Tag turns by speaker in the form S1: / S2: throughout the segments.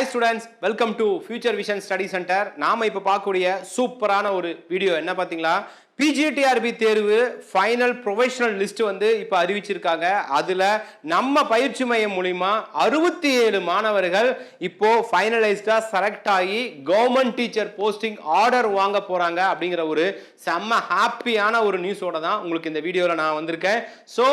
S1: Hi students welcome to future vision study centre நாம இப்போ பார்க்கக்கூடிய சூப்பரான ஒரு வீடியோ என்ன பார்த்தீங்களா? பிஜிடிஆர்பி தேர்வு ஃபைனல் ப்ரொஃபஷனல் லிஸ்ட் வந்து இப்போ அறிவிச்சிருக்காங்க. அதில் நம்ம பயிற்சி மையம் மூலிமா அறுபத்தி ஏழு மாணவர்கள் இப்போ ஃபைனலைஸ்டாக செலக்ட் ஆகி கவர்மெண்ட் டீச்சர் போஸ்டிங் ஆர்டர் வாங்க போகிறாங்க அப்படிங்கிற ஒரு செம்ம ஹாப்பியான ஒரு நியூஸோட தான் உங்களுக்கு இந்த வீடியோவில் நான் வந்திருக்கேன். ஸோ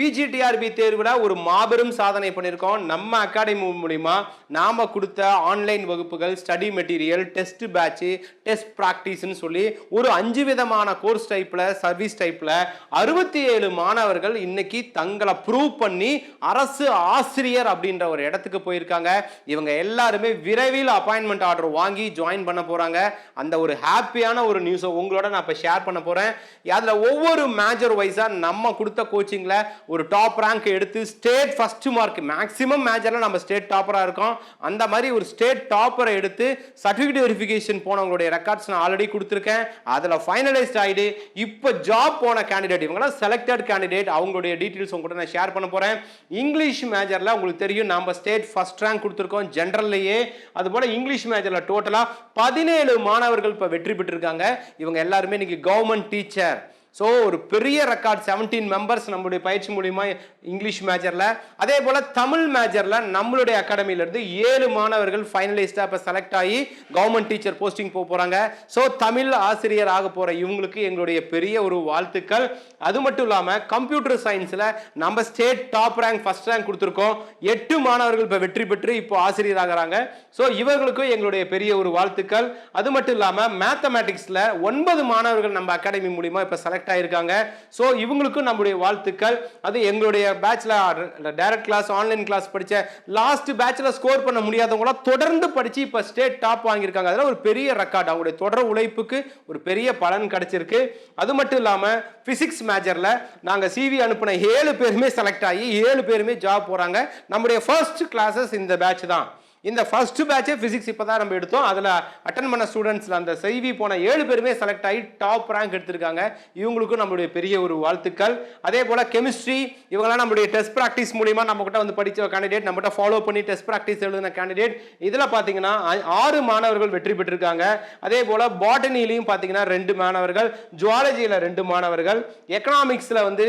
S1: பிஜிடிஆர்பி தேர்வில் ஒரு மாபெரும் சாதனை பண்ணியிருக்கோம். நம்ம அகாடமி மூலிமா நாம் கொடுத்த ஆன்லைன் வகுப்புகள் study material test batch test ப்ராக்டிஸ்ன்னு சொல்லி ஒரு அஞ்சு விதமான கோர்ஸ் டைப்பில் சர்வீஸ் டைப்பில் அறுபத்தி ஏழு மாணவர்கள் இன்னைக்கு தங்களை ப்ரூவ் பண்ணி அரசு ஆசிரியர் அப்படின்ற ஒரு இடத்துக்கு போயிருக்காங்க. இவங்க எல்லாருமே விரைவில் அப்பாயின்மெண்ட் ஆர்டர் வாங்கி ஜாயின் பண்ண போகிறாங்க அந்த ஒரு ஹாப்பியான ஒரு நியூஸை உங்களோட நான் இப்போ ஷேர் பண்ண போகிறேன் அதில் ஒவ்வொரு மேஜர் வைஸாக நம்ம கொடுத்த கோச்சிங்கில் ஒரு டாப் ரேங்க் எடுத்து ஸ்டேட் ஃபர்ஸ்ட் மார்க் மேக்ஸிமம் மேஜரில் நம்ம ஸ்டேட் டாப்பராக இருக்கோம். அந்த மாதிரி ஒரு ஸ்டேட் டாப்பரை எடுத்து சர்டிஃபிகேட் வெரிஃபிகேஷன் போனவங்களுடைய ரெக்கார்ட்ஸ் நான் ஆல்ரெடி கொடுத்துருக்கேன். அதில் ஃபைனலைஸ்ட் ஆகிடு இப்போ ஜாப் போன கேண்டிடேட் இவங்களாம் செலக்டட் கேண்டிடேட் அவங்களுடைய டீட்டெயில்ஸ் உங்கள்கிட்ட கூட நான் ஷேர் பண்ண போகிறேன் இங்கிலீஷ் மேஜரில் உங்களுக்கு தெரியும் நம்ம ஸ்டேட் ஃபஸ்ட் ரேங்க் கொடுத்துருக்கோம் ஜென்ரல்லையே அதுபோல் இங்கிலீஷ் மேஜரில் டோட்டலாக பதினேழு மாணவர்கள் இப்போ வெற்றி பெற்றிருக்காங்க. இவங்க எல்லாருமே இன்னைக்கு கவர்மெண்ட் டீச்சர் ஸோ ஒரு பெரிய ரெக்கார்ட் 17 மெம்பர்ஸ் நம்மளுடைய பயிற்சி மூலிமா இங்கிலீஷ் மேஜரில் அதே போல் தமிழ் மேஜரில் நம்மளுடைய அகாடமியிலேருந்து ஏழு மாணவர்கள் ஃபைனலிஸ்ட்டாக இப்போ செலக்ட் ஆகி கவர்மெண்ட் டீச்சர் போஸ்டிங் போக போகிறாங்க ஸோ தமிழ் ஆசிரியர் ஆக போகிற இவங்களுக்கு எங்களுடைய பெரிய ஒரு வாழ்த்துக்கள். அது மட்டும் இல்லாமல் கம்ப்யூட்டர் சயின்ஸில் நம்ம state top rank first rank கொடுத்துருக்கோம். எட்டு மாணவர்கள் இப்போ வெற்றி பெற்று இப்போ ஆசிரியர் ஆகிறாங்க. ஸோ இவர்களுக்கும் எங்களுடைய பெரிய ஒரு வாழ்த்துக்கள். அது மட்டும் இல்லாமல் மேத்தமேட்டிக்ஸில் ஒன்பது மாணவர்கள் நம்ம அகாடமி மூலிமா இப்போ செலக்ட் ஆயிருக்காங்க. ஸோ இவங்களுக்கும் நம்முடைய வாழ்த்துக்கள். அது எங்களுடைய பேட்ச்ல டைரக்ட் கிளாஸ் ஆன்லைன் கிளாஸ் படித்த லாஸ்ட் பேட்சில் ஸ்கோர் பண்ண முடியாதவங்களாம் தொடர்ந்து படித்து இப்போ ஸ்டேட் டாப் வாங்கியிருக்காங்க. அதெல்லாம் ஒரு பெரிய ரெக்கார்ட் அவங்களுடைய தொடர் உழைப்புக்கு ஒரு பெரிய பலன் கிடைச்சிருக்கு. அது மட்டும் இல்லாமல் ஃபிசிக்ஸ் மேஜரில் நாங்கள் சிவி அனுப்பின ஏழு பேருமே செலக்ட் ஆகி ஏழு பேருமே ஜாப் போகிறாங்க நம்முடைய ஃபர்ஸ்ட் கிளாஸஸ் இந்த பேட்ச் தான். இந்த ஃபஸ்ட்டு பேட்சே ஃபிசிக்ஸ் இப்போ தான் நம்ம எடுத்தோம். அதில் அட்டன் பண்ண ஸ்டூடெண்ட்ஸில் அந்த செய்வி போன ஏழு பேருமே செலக்ட் ஆகி டாப் ரேங்க் எடுத்திருக்காங்க. இவங்களுக்கும் நம்மளுடைய பெரிய ஒரு வாழ்த்துக்கள். அதே போல் கெமிஸ்ட்ரி இவங்களாம் நம்மளுடைய டெஸ்ட் ப்ராக்டிஸ் மூலிமா நம்ம கிட்ட வந்து படித்த கேண்டிடேட் நம்மகிட்ட ஃபாலோ பண்ணி டெஸ்ட் ப்ராக்டிஸ் எழுதின கேண்டிடேட் இதில் பார்த்தீங்கன்னா ஆறு மாணவர்கள் வெற்றி பெற்றிருக்காங்க. அதே போல் பாட்டனிலையும் பார்த்தீங்கன்னா ரெண்டு மாணவர்கள் ஜுவாலஜியில் ரெண்டு மாணவர்கள் எக்கனாமிக்ஸில் வந்து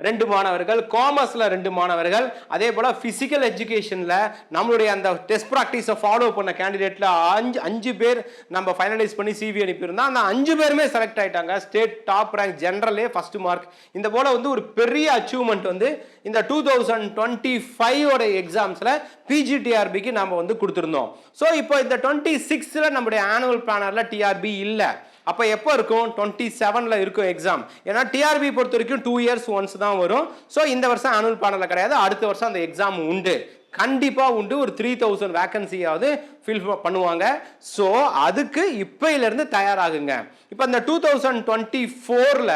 S1: ரெண்டு மாணவர்கள் காமர்ஸில் ரெண்டு மாணவர்கள் அதே போல் ஃபிசிக்கல் எஜுகேஷனில் நம்மளுடைய அந்த டெஸ்ட் ப்ராக்டிஸை ஃபாலோ பண்ண கேண்டிடேட்டில் அஞ்சு அஞ்சு பேர் நம்ம ஃபைனலைஸ் பண்ணி சிவி அனுப்பியிருந்தோம் அந்த அஞ்சு பேருமே செலக்ட் ஆகிட்டாங்க ஸ்டேட் டாப் ரேங்க் ஜென்ரலே ஃபஸ்ட் மார்க் இந்த போல் வந்து ஒரு பெரிய அச்சீவ்மெண்ட் வந்து இந்த டூ தௌசண்ட் டுவெண்ட்டி ஃபைவோட எக்ஸாம்ஸில் பிஜிடிஆர்பிக்கு நம்ம வந்து கொடுத்துருந்தோம். ஸோ இப்போ இந்த டுவெண்ட்டி சிக்ஸில் நம்முடைய ஆனுவல் பிளானரில் டிஆர்பி இல்லை. அப்போ எப்போ இருக்கும்? டுவெண்ட்டி செவனில் இருக்கும் எக்ஸாம் ஏன்னா டிஆர்பி பொறுத்த வரைக்கும் டூ இயர்ஸ் ஒன்ஸ் தான் வரும். ஸோ இந்த வருஷம் ஆனுவல் பாடலில் கிடையாது. அடுத்த வருஷம் அந்த எக்ஸாம் உண்டு. கண்டிப்பாக உண்டு. ஒரு த்ரீ தௌசண்ட் வேகன்சியாவது ஃபில் பண்ணுவாங்க. ஸோ அதுக்கு இப்பையிலேருந்து தயாராகுங்க. இப்போ இந்த டூ தௌசண்ட் டுவெண்ட்டி ஃபோரில்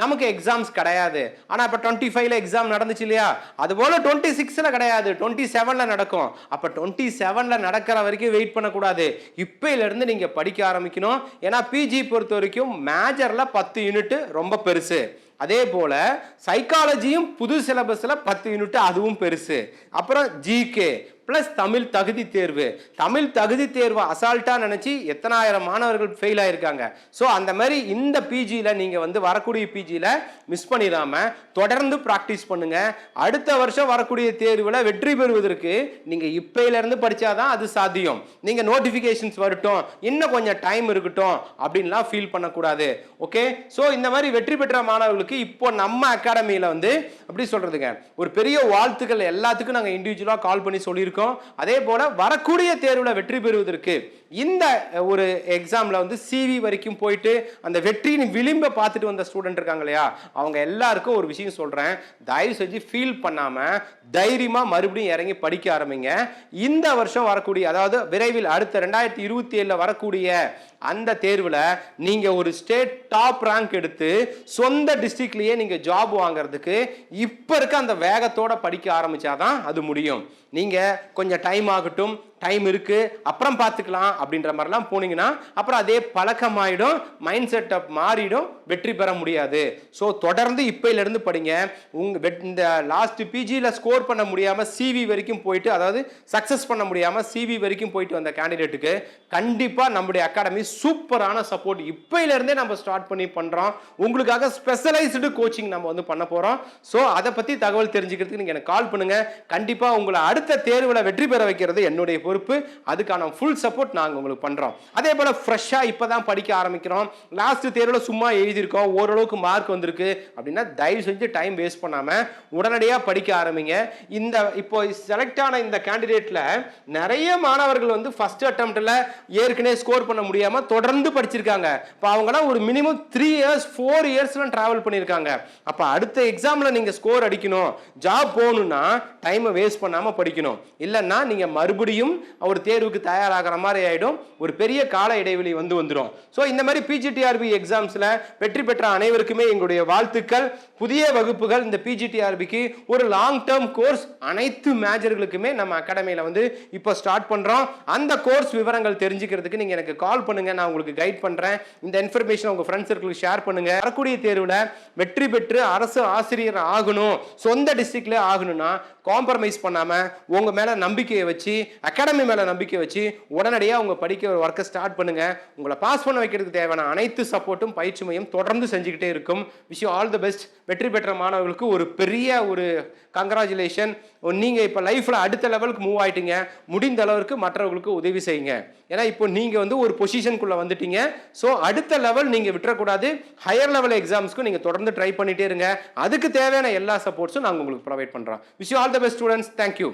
S1: நமக்கு எக்ஸாம்ஸ் கிடையாது. ஆனால் இப்போ டுவெண்ட்டி ஃபைவ்ல எக்ஸாம் நடந்துச்சு இல்லையா? அதுபோல் டுவெண்ட்டி சிக்ஸில் கிடையாது. டுவெண்ட்டி செவனில் நடக்கும். அப்போ டுவெண்ட்டி செவனில் நடக்கிற வரைக்கும் வெயிட் பண்ணக்கூடாது. இப்பையிலேருந்து நீங்கள் படிக்க ஆரம்பிக்கணும். ஏன்னா பிஜி பொறுத்த வரைக்கும் மேஜரில் பத்து யூனிட் ரொம்ப பெருசு. அதே போல் சைக்காலஜியும் புது சிலபஸில் பத்து யூனிட் அதுவும் பெருசு. அப்புறம் ஜிகே ப்ளஸ் தமிழ் தகுதி தேர்வு. தமிழ் தகுதி தேர்வு அசால்ட்டாக நினச்சி எத்தனாயிரம் மாணவர்கள் ஃபெயில் ஆகியிருக்காங்க ஸோ அந்த மாதிரி இந்த பிஜியில் நீங்கள் வந்து வரக்கூடிய பிஜியில் மிஸ் பண்ணிடாமல் தொடர்ந்து ப்ராக்டிஸ் பண்ணுங்கள் அடுத்த வருஷம் வரக்கூடிய தேர்வில் வெற்றி பெறுவதற்கு நீங்கள் இப்பையிலேருந்து படித்தாதான் அது சாத்தியம். நீங்கள் நோட்டிஃபிகேஷன்ஸ் வரட்டும். இன்னும் கொஞ்சம் டைம் இருக்கட்டும் அப்படின்லாம் ஃபீல் பண்ணக்கூடாது. ஓகே ஸோ இந்த மாதிரி வெற்றி பெற்ற மாணவர்களுக்கு இப்போ நம்ம அகாடமியில் வந்து அப்படி சொல்கிறதுங்க ஒரு பெரிய வாழ்த்துக்கள் எல்லாத்துக்கும் நாங்கள் இண்டிவிஜுவலாக கால் பண்ணி சொல்லியிருக்கோம். அதே போல் வரக்கூடிய தேர்வில் வெற்றி பெறுவதற்கு இந்த ஒரு எக்ஸாமில் வந்து சிவி வரைக்கும் போயிட்டு அந்த வெற்றியின் விளிம்பை பார்த்துட்டு வந்த ஸ்டூடெண்ட் இருக்காங்க இல்லையா? அவங்க எல்லாருக்கும் ஒரு விஷயம் சொல்கிறேன் தயவு செஞ்சு ஃபீல் பண்ணாமல் தைரியமாக மறுபடியும் இறங்கி படிக்க ஆரம்பிங்க. இந்த வருஷம் வரக்கூடிய அதாவது விரைவில் அடுத்த ரெண்டாயிரத்தி இருபத்தி ஏழில் வரக்கூடிய அந்த தேர்வில் நீங்கள் ஒரு ஸ்டேட் டாப் ரேங்க் எடுத்து சொந்த டிஸ்ட்ரிக்ட்லேயே நீங்கள் ஜாப் வாங்குறதுக்கு இப்போ இருக்க அந்த வேகத்தோட படிக்க ஆரம்பித்தாதான் அது முடியும். நீங்கள் கொஞ்சம் டைம் ஆகட்டும். டைம் இருக்குது அப்புறம் பார்த்துக்கலாம் அப்படின்ற மாதிரிலாம் போனீங்கன்னா அப்புறம் அதே பழக்கமாயிடும் மைண்ட் செட்டப் மாறிடும் வெற்றி பெற முடியாது. ஸோ தொடர்ந்து இப்பையிலேருந்து படிங்க. உங்க வெட்- இந்த லாஸ்ட் பிஜியில் ஸ்கோர் பண்ண முடியாமல் சிவி வரைக்கும் போயிட்டு அதாவது சக்ஸஸ் பண்ண முடியாமல் சிவி வரைக்கும் போயிட்டு வந்த கேண்டிடேட்டுக்கு கண்டிப்பாக நம்முடைய அகாடமி சூப்பரான சப்போர்ட் இப்பையிலேருந்தே நம்ம ஸ்டார்ட் பண்ணி பண்ணுறோம் உங்களுக்காக ஸ்பெஷலைஸ்டு கோச்சிங் நம்ம வந்து பண்ண போகிறோம் ஸோ அதை பற்றி தகவல் தெரிஞ்சுக்கிறதுக்கு நீங்கள் எனக்கு கால் பண்ணுங்கள் கண்டிப்பாக உங்களை அடுத்த தேர்வில் வெற்றி பெற வைக்கிறது என்னுடைய பொறுப்பு அதுக்கான ஃபுல் சப்போர்ட் நாங்கள் உங்களுக்கு பண்ணுறோம் அதே போல் ஃப்ரெஷ்ஷாக இப்போ தான் படிக்க ஆரம்பிக்கிறோம். லாஸ்ட் தேர்வில் சும்மா எழுதியிருக்கோம். ஓரளவுக்கு மார்க் வந்திருக்கு. அப்படின்னா தயவு செஞ்சு டைம் வேஸ்ட் பண்ணாமல் உடனடியாக படிக்க ஆரம்பிங்க. இந்த இப்போ செலக்ட் ஆன இந்த கேண்டிடேட்டில் நிறைய மாணவர்கள் வந்து ஃபஸ்ட் அட்டம்ப்டில் ஏற்கனவே ஸ்கோர் பண்ண முடியாமல் தொடர்ந்து படிச்சிருக்காங்க. இப்போ அவங்களாம் ஒரு மினிமம் த்ரீ இயர்ஸ் ஃபோர் இயர்ஸ்லாம் ட்ராவல் பண்ணியிருக்காங்க. அப்போ அடுத்த எக்ஸாமில் நீங்கள் ஸ்கோர் அடிக்கணும். ஜாப் போகணுன்னா டைமை வேஸ்ட் பண்ணாமல் படிக்கணும். இல்லைன்னா நீங்கள் மறுபடியும் ஒரு தேர்வுக்கு தயாராகிற மாதிரி ஆகிடும் ஒரு பெரிய கால இடைவெளி வந்து வந்துடும் ஸோ இந்த மாதிரி பிஜிடிஆர்பி எக்ஸாம்ஸில் வெற்றி பெற்ற அனைவருக்குமே எங்களுடைய வாழ்த்துக்கள். புதிய வகுப்புகள் இந்த பிஜிடிஆர்பிக்கு ஒரு லாங் டேர்ம் கோர்ஸ் அனைத்து மேஜர்களுக்குமே நம்ம அகாடமியில் வந்து இப்போ ஸ்டார்ட் பண்ணுறோம் அந்த கோர்ஸ் விவரங்கள் தெரிஞ்சுக்கிறதுக்கு நீங்கள் எனக்கு கால் பண்ணுங்க. நான் உங்களுக்கு கைட் பண்ணுறேன் இந்த இன்ஃபர்மேஷன் உங்கள் ஃப்ரெண்ட்ஸ் சர்க்கிளுக்கு ஷேர் பண்ணுங்க. வரக்கூடிய தேர்வில் வெற்றி பெற்று அரசு ஆசிரியர் ஆகணும். சொந்த டிஸ்ட்ரிக்ட்லேயே ஆகணும்னா காம்ப்ரமைஸ் பண்ணாமல் உங்கள் மேலே நம்பிக்கையை வச்சு அகாடமி மேலே நம்பிக்கை வச்சு உடனடியாக உங்கள் படிக்க ஒரு ஒர்க்கை ஸ்டார்ட் பண்ணுங்கள் உங்களை பாஸ் பண்ண வைக்கிறதுக்கு தேவையான அனைத்து சப்போர்ட்டும் பயிற்சி மையம் தொடர்ந்து செஞ்சுக்கிட்டே இருக்கும். விஷயம் ஆல் தி பெஸ்ட் வெற்றி பெற்ற மாணவர்களுக்கு ஒரு பெரிய ஒரு கங்க்ராச்சுலேஷன் நீங்கள் இப்போ லைஃப்பில் அடுத்த லெவலுக்கு மூவ் ஆகிட்டீங்க முடிந்த அளவுக்கு மற்றவர்களுக்கு உதவி செய்யுங்க. ஏன்னா இப்போ நீங்கள் வந்து ஒரு பொசிஷனுக்குள்ளே வந்துட்டீங்க. ஸோ அடுத்த லெவல் நீங்கள் விட்டுறக்கூடாது. ஹையர் லெவல் எக்ஸாம்ஸ்க்கும் நீங்கள் தொடர்ந்து ட்ரை பண்ணிகிட்டே இருங்க. அதுக்கு தேவையான எல்லா சப்போர்ட்ஸும் நாங்கள் உங்களுக்கு ப்ரொவைட் பண்ணுறோம் wish all the best students thank you